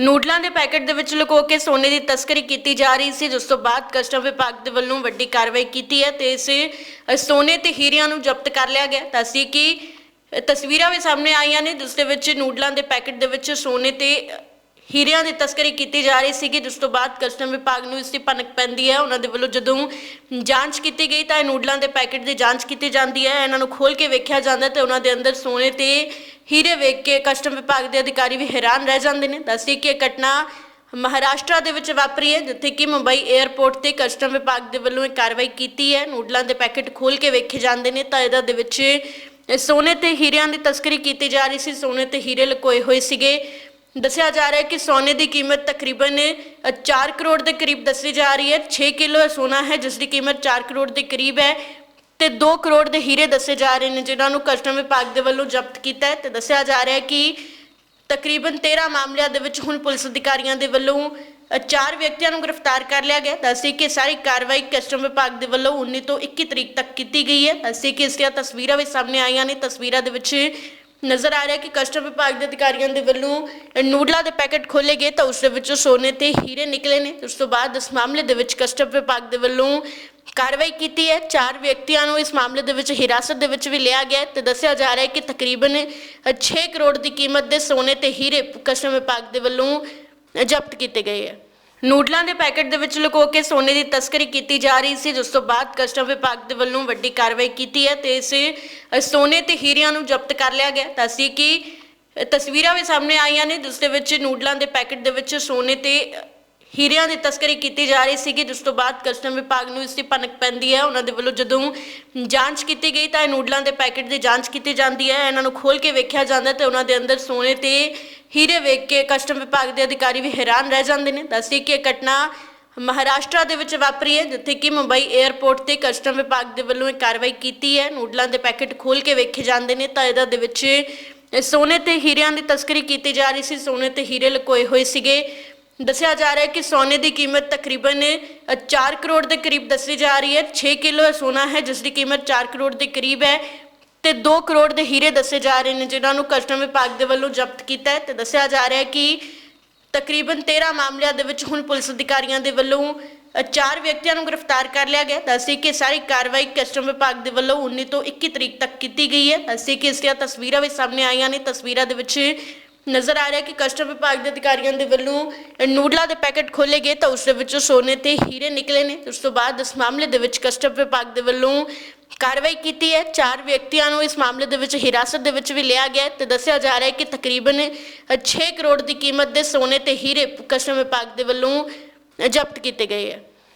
ਨੂਡਲਾਂ ਦੇ ਪੈਕੇਟ ਦੇ ਵਿੱਚ ਲੁਕੋ ਕੇ ਸੋਨੇ ਦੀ ਤਸਕਰੀ ਕੀਤੀ ਜਾ ਰਹੀ ਸੀ, ਜਿਸ ਤੋਂ ਬਾਅਦ ਕਸਟਮ ਵਿਭਾਗ ਦੇ ਵੱਲੋਂ ਵੱਡੀ ਕਾਰਵਾਈ ਕੀਤੀ ਹੈ ਤੇ ਇਸ ਸੋਨੇ ਤੇ ਹੀਰਿਆਂ ਨੂੰ ਜ਼ਬਤ ਕਰ ਲਿਆ ਗਿਆ। ਤਾਂ ਅਸੀਂ ਕਿ ਤਸਵੀਰਾਂ ਵੀ ਸਾਹਮਣੇ ਆਈਆਂ ਨੇ, ਜਿਸ ਦੇ ਵਿੱਚ ਨੂਡਲਾਂ ਦੇ ਪੈਕੇਟ ਦੇ ਵਿੱਚ ਸੋਨੇ ਤੇ ਹੀਰਿਆਂ ਦੀ ਤਸਕਰੀ ਕੀਤੀ ਜਾ ਰਹੀ ਸੀਗੀ, ਜਿਸ ਤੋਂ ਬਾਅਦ ਕਸਟਮ ਵਿਭਾਗ ਨੂੰ ਇਸ ਦੀ ਭਨਕ ਪੈਂਦੀ ਹੈ। ਉਹਨਾਂ ਦੇ ਵੱਲੋਂ ਜਦੋਂ ਜਾਂਚ ਕੀਤੀ ਗਈ ਤਾਂ ਇਹ ਨੂਡਲਾਂ ਦੇ ਪੈਕੇਟ ਦੀ ਜਾਂਚ ਕੀਤੀ ਜਾਂਦੀ ਹੈ। ਇਹਨਾਂ ਨੂੰ ਖੋਲ ਕੇ ਵੇਖਿਆ ਜਾਂਦਾ ਤੇ ਉਹਨਾਂ ਦੇ ਅੰਦਰ ਸੋਨੇ ਤੇ ਹੀਰੇ ਵੇਖ ਕੇ ਕਸਟਮ ਵਿਭਾਗ ਦੇ ਅਧਿਕਾਰੀ ਵੀ ਹੈਰਾਨ ਰਹਿ ਜਾਂਦੇ ਨੇ। ਦੱਸਦੀ ਕਿ ਇਹ ਘਟਨਾ ਮਹਾਰਾਸ਼ਟਰ ਦੇ ਵਿੱਚ ਵਾਪਰੀ ਹੈ ਜਿੱਥੇ ਕਿ ਮੁੰਬਈ 에ਅਰਪੋਰਟ ਤੇ ਕਸਟਮ ਵਿਭਾਗ ਦੇ ਵੱਲੋਂ ਇਹ ਕਾਰਵਾਈ ਕੀਤੀ ਹੈ। ਨੂਡਲਾਂ ਦੇ ਪੈਕੇਟ ਖੋਲ ਕੇ ਵੇਖੇ ਜਾਂਦੇ ਨੇ ਤਾਂ ਇਹਦਾ ਦੇ ਵਿੱਚ ਸੋਨੇ ਤੇ ਹੀਰਿਆਂ ਦੀ ਤਸਕਰੀ ਕੀਤੀ ਜਾ ਰਹੀ ਸੀ। ਸੋਨੇ ਤੇ ਹੀਰੇ ਲੁਕੋਏ ਹੋਏ ਸੀਗੇ। ਦੱਸਿਆ ਜਾ ਰਿਹਾ ਹੈ ਕਿ ਸੋਨੇ ਦੀ ਕੀਮਤ ਤਕਰੀਬਨ ਅ, 4 ਕਰੋੜ ਦੇ ਕਰੀਬ ਦੱਸੀ ਜਾ ਰਹੀ ਹੈ। 6 ਕਿਲੋ ਸੋਨਾ ਹੈ ਜਿਸ ਦੀ ਕੀਮਤ 4 ਕਰੋੜ ਦੇ ਕਰੀਬ ਹੈ। ਤੇ 2 ਕਰੋੜ ਦੇ ਹੀਰੇ ਦੱਸੇ ਜਾ ਰਹੇ ਨੇ ਜਿਨ੍ਹਾਂ ਨੂੰ ਕਸਟਮ ਵਿਭਾਗ ਦੇ ਵੱਲੋਂ ਜ਼ਬਤ ਕੀਤਾ ਹੈ ਤੇ ਦੱਸਿਆ ਜਾ ਰਿਹਾ ਹੈ ਕਿ ਤਕਰੀਬਨ 13 ਮਾਮਲਿਆਂ ਦੇ ਵਿੱਚ ਹੁਣ ਪੁਲਿਸ ਅਧਿਕਾਰੀਆਂ ਦੇ ਵੱਲੋਂ ਅ, ਚਾਰ ਵਿਅਕਤੀਆਂ ਨੂੰ ਗ੍ਰਿਫਤਾਰ ਕਰ ਲਿਆ ਗਿਆ ਦੱਸੀ ਕਿ ਸਾਰੀ ਕਾਰਵਾਈ ਕਸਟਮ ਵਿਭਾਗ ਦੇ ਵੱਲੋਂ 19 ਤੋਂ 21 ਤਰੀਕ ਤੱਕ ਕੀਤੀ ਗਈ ਹੈ। ਦੱਸੀ ਕਿ ਇਸ ਦੀਆਂ ਤਸਵੀਰਾਂ ਵੀ ਸਾਹਮਣੇ ਆਈਆਂ ਨੇ। ਤਸਵੀਰਾਂ ਦੇ ਵਿੱਚ ਨਜ਼ਰ ਆ ਰਿਹਾ ਕਿ ਕਸਟਮ ਵਿਭਾਗ ਦੇ ਅਧਿਕਾਰੀਆਂ ਦੇ ਵੱਲੋਂ ਨੂਡਲਾਂ ਦੇ ਪੈਕੇਟ ਖੋਲੇ ਗਏ ਤਾਂ ਉਸ ਦੇ ਵਿੱਚੋਂ ਸੋਨੇ ਤੇ ਹੀਰੇ ਨਿਕਲੇ ਨੇ। ਉਸ ਤੋਂ ਬਾਅਦ ਇਸ ਮਾਮਲੇ ਦੇ ਵਿੱਚ ਕਸਟਮ ਵਿਭਾਗ ਦੇ ਵੱਲੋਂ ਕਾਰਵਾਈ ਕੀਤੀ ਹੈ। ਚਾਰ ਵਿਅਕਤੀਆਂ ਨੂੰ ਇਸ ਮਾਮਲੇ ਦੇ ਵਿੱਚ ਹਿਰਾਸਤ ਦੇ ਵਿੱਚ ਵੀ ਲਿਆ ਗਿਆ ਹੈ ਤੇ ਦੱਸਿਆ ਜਾ ਰਿਹਾ ਹੈ ਕਿ ਤਕਰੀਬਨ 6 ਕਰੋੜ ਦੀ ਕੀਮਤ ਦੇ ਸੋਨੇ ਤੇ ਹੀਰੇ ਕਸਟਮ ਵਿਭਾਗ ਦੇ ਵੱਲੋਂ ਜ਼ਬਤ ਕੀਤੇ ਗਏ ਹੈ। ਨੂਡਲਾਂ ਦੇ ਪੈਕੇਟ ਦੇ ਵਿੱਚ ਲੁਕੋ ਕੇ ਸੋਨੇ ਦੀ ਤਸਕਰੀ ਕੀਤੀ ਜਾ ਰਹੀ ਸੀ, ਜਿਸ ਤੋਂ ਬਾਅਦ ਕਸਟਮ ਵਿਭਾਗ ਦੇ ਵੱਲੋਂ ਵੱਡੀ ਕਾਰਵਾਈ ਕੀਤੀ ਹੈ ਤੇ ਇਸ ਸੋਨੇ ਤੇ ਹੀਰਿਆਂ ਨੂੰ ਜ਼ਬਤ ਕਰ ਲਿਆ ਗਿਆ ਤਾਂ ਅਸੀਂ ਕਿ ਤਸਵੀਰਾਂ ਵੀ ਸਾਹਮਣੇ ਆਈਆਂ ਨੇ, ਜਿਸ ਦੇ ਵਿੱਚ ਨੂਡਲਾਂ ਦੇ ਪੈਕੇਟ ਦੇ ਵਿੱਚ ਸੋਨੇ ਤੇ ਹੀਰਿਆਂ ਦੀ ਤਸਕਰੀ ਕੀਤੀ ਜਾ ਰਹੀ ਸੀਗੀ, ਜਿਸ ਤੋਂ ਬਾਅਦ ਕਸਟਮ ਵਿਭਾਗ ਨੂੰ ਇਸ ਦੀ ਭਨਕ ਪੈਂਦੀ ਹੈ। ਉਹਨਾਂ ਦੇ ਵੱਲੋਂ ਜਦੋਂ ਜਾਂਚ ਕੀਤੀ ਗਈ ਤਾਂ ਇਹ ਨੂਡਲਾਂ ਦੇ ਪੈਕੇਟ ਦੀ ਜਾਂਚ ਕੀਤੀ ਜਾਂਦੀ ਹੈ। ਇਹਨਾਂ ਨੂੰ ਖੋਲ ਕੇ ਵੇਖਿਆ ਜਾਂਦਾ ਤੇ ਉਹਨਾਂ ਦੇ ਅੰਦਰ ਸੋਨੇ ਤੇ ਹੀਰੇ ਵੇਖ ਕੇ ਕਸਟਮ ਵਿਭਾਗ ਦੇ ਅਧਿਕਾਰੀ ਵੀ ਹੈਰਾਨ ਰਹਿ ਜਾਂਦੇ ਨੇ। ਦੱਸਦੀ ਕਿ ਇਹ ਘਟਨਾ ਮਹਾਰਾਸ਼ਟਰ ਦੇ ਵਿੱਚ ਵਾਪਰੀ ਹੈ, ਜਿੱਥੇ ਕਿ ਮੁੰਬਈ 에ਅਰਪੋਰਟ ਤੇ ਕਸਟਮ ਵਿਭਾਗ ਦੇ ਵੱਲੋਂ ਇਹ ਕਾਰਵਾਈ ਕੀਤੀ ਹੈ। ਨੂਡਲਾਂ ਦੇ ਪੈਕੇਟ ਖੋਲ ਕੇ ਵੇਖੇ ਜਾਂਦੇ ਨੇ ਤਾਂ ਇਹਦਾ ਦੇ ਵਿੱਚ ਸੋਨੇ ਤੇ ਹੀਰਿਆਂ ਦੀ ਤਸਕਰੀ ਕੀਤੀ ਜਾ ਰਹੀ ਸੀ। ਸੋਨੇ ਤੇ ਹੀਰੇ ਲੁਕੋਏ ਹੋਏ ਸੀਗੇ। ਦੱਸਿਆ ਜਾ ਰਿਹਾ ਹੈ ਕਿ ਸੋਨੇ ਦੀ ਕੀਮਤ ਤਕਰੀਬਨ ਅ, 4 ਕਰੋੜ ਦੇ ਕਰੀਬ ਦੱਸੀ ਜਾ ਰਹੀ ਹੈ। 6 ਕਿਲੋ ਸੋਨਾ ਹੈ ਜਿਸ ਦੀ ਕੀਮਤ 4 ਕਰੋੜ ਦੇ ਕਰੀਬ ਹੈ ਤੇ 2 ਕਰੋੜ ਦੇ ਹੀਰੇ ਦੱਸੇ ਜਾ ਰਹੇ ਨੇ ਜਿਨ੍ਹਾਂ ਨੂੰ ਕਸਟਮ ਵਿਭਾਗ ਦੇ ਵੱਲੋਂ ਜ਼ਬਤ ਕੀਤਾ ਹੈ। ਤੇ ਦੱਸਿਆ ਜਾ ਰਿਹਾ ਹੈ ਕਿ ਤਕਰੀਬਨ 13 ਮਾਮਲਿਆਂ ਦੇ ਵਿੱਚ ਹੁਣ ਪੁਲਿਸ ਅਧਿਕਾਰੀਆਂ ਦੇ ਵੱਲੋਂ ਚਾਰ ਵਿਅਕਤੀਆਂ ਨੂੰ ਗ੍ਰਿਫਤਾਰ ਕਰ ਲਿਆ ਗਿਆ ਤਾਂ ਕਿ ਸਾਰੀ ਕਾਰਵਾਈ ਕਸਟਮ ਵਿਭਾਗ ਦੇ ਵੱਲੋਂ 19 ਤੋਂ 21 ਤਰੀਕ ਤੱਕ ਕੀਤੀ ਗਈ ਹੈ। ਅਸੀਂ ਕਿ ਇਸ ਦੀਆਂ ਤਸਵੀਰਾਂ ਵੀ ਸਾਹਮਣੇ ਆਈਆਂ ਨੇ। ਤਸਵੀਰਾਂ ਦੇ ਵਿੱਚ ਨਜ਼ਰ ਆ ਰਿਹਾ ਕਿ ਕਸਟਮ ਵਿਭਾਗ ਦੇ ਅਧਿਕਾਰੀਆਂ ਦੇ ਵੱਲੋਂ ਨੂਡਲਾਂ ਦੇ ਪੈਕੇਟ ਖੋਲੇ ਗਏ ਤਾਂ ਉਸ ਦੇ ਵਿੱਚੋਂ ਸੋਨੇ ਤੇ ਹੀਰੇ ਨਿਕਲੇ ਨੇ। ਉਸ ਤੋਂ ਬਾਅਦ ਇਸ ਮਾਮਲੇ ਦੇ ਵਿੱਚ ਕਸਟਮ ਵਿਭਾਗ ਦੇ ਵੱਲੋਂ ਕਾਰਵਾਈ ਕੀਤੀ ਹੈ। ਚਾਰ ਵਿਅਕਤੀਆਂ ਨੂੰ ਇਸ ਮਾਮਲੇ ਦੇ ਵਿੱਚ ਹਿਰਾਸਤ ਦੇ ਵਿੱਚ ਵੀ ਲਿਆ ਗਿਆ ਹੈ ਤੇ ਦੱਸਿਆ ਜਾ ਰਿਹਾ ਹੈ ਕਿ ਤਕਰੀਬਨ 6 ਕਰੋੜ ਦੀ ਕੀਮਤ ਦੇ ਸੋਨੇ ਤੇ ਹੀਰੇ ਕਸਟਮ ਵਿਭਾਗ ਦੇ ਵੱਲੋਂ ਜ਼ਬਤ ਕੀਤੇ ਗਏ ਹੈ।